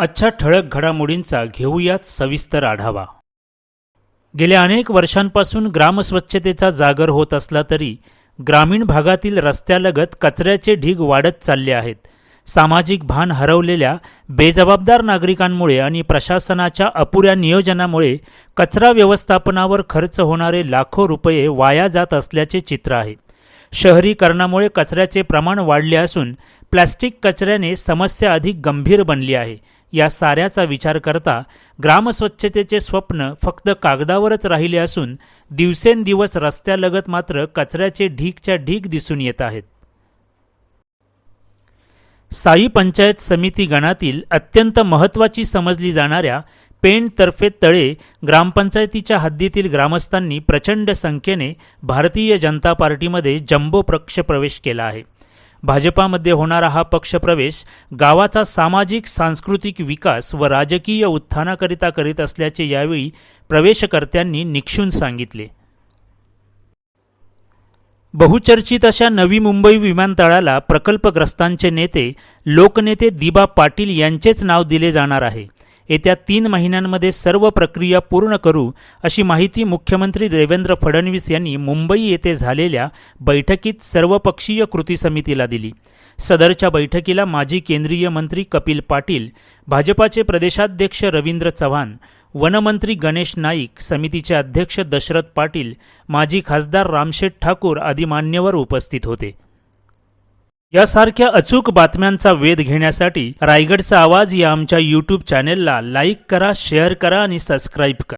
आजच्या ठळक घडामोडींचा घेऊयात सविस्तर आढावा. गेल्या अनेक वर्षांपासून ग्रामस्वच्छतेचा जागर होत असला तरी ग्रामीण भागातील रस्त्यालगत कचऱ्याचे ढीग वाढत चालले आहेत. सामाजिक भान हरवलेल्या बेजबाबदार नागरिकांमुळे आणि प्रशासनाच्या अपुऱ्या नियोजनामुळे कचरा व्यवस्थापनावर खर्च होणारे लाखो रुपये वाया जात असल्याचे चित्र आहे. शहरीकरणामुळे कचऱ्याचे प्रमाण वाढले असून प्लॅस्टिक कचऱ्याने समस्या अधिक गंभीर बनली आहे. या साऱ्याचा विचार करता ग्रामस्वच्छतेचे स्वप्न फक्त कागदावरच राहिले असून दिवसेंदिवस रस्त्यालगत मात्र कचऱ्याचे ढीगच्या ढीग दिसून येत आहेत. साई पंचायत समिती गणातील अत्यंत महत्त्वाची समजली जाणाऱ्या पेण तळे ग्रामपंचायतीच्या हद्दीतील ग्रामस्थांनी प्रचंड संख्येने भारतीय जनता पार्टीमध्ये जम्बो पक्ष प्रवेश केला आहे. भाजपामध्ये होणारा हा पक्षप्रवेश गावाचा सामाजिक सांस्कृतिक विकास व राजकीय उत्थानाकरिता करीत असल्याचे यावेळी प्रवेशकर्त्यांनी निक्षून सांगितले. बहुचर्चित अशा नवी मुंबई विमानतळाला प्रकल्पग्रस्तांचे नेते लोकनेते दिबा पाटील यांचेच नाव दिले जाणार आहे. येत्या तीन महिन्यांमध्ये सर्व प्रक्रिया पूर्ण करू अशी माहिती मुख्यमंत्री देवेंद्र फडणवीस यांनी मुंबई येथे झालेल्या बैठकीत सर्वपक्षीय कृती समितीला दिली. सदरच्या बैठकीला माजी केंद्रीय मंत्री कपिल पाटील भाजपाचे प्रदेशाध्यक्ष रवींद्र चव्हाण वनमंत्री गणेश नाईक समितीचे अध्यक्ष दशरथ पाटील माजी खासदार रामशेठ ठाकूर आदी मान्यवर उपस्थित होते. यासारख्या अचूक बातम्यांचा वेध घेण्यासाठी रायगडचा आवाज या आमच्या यूट्यूब चॅनेलला लाईक करा शेअर करा आणि सबस्क्राईब करा.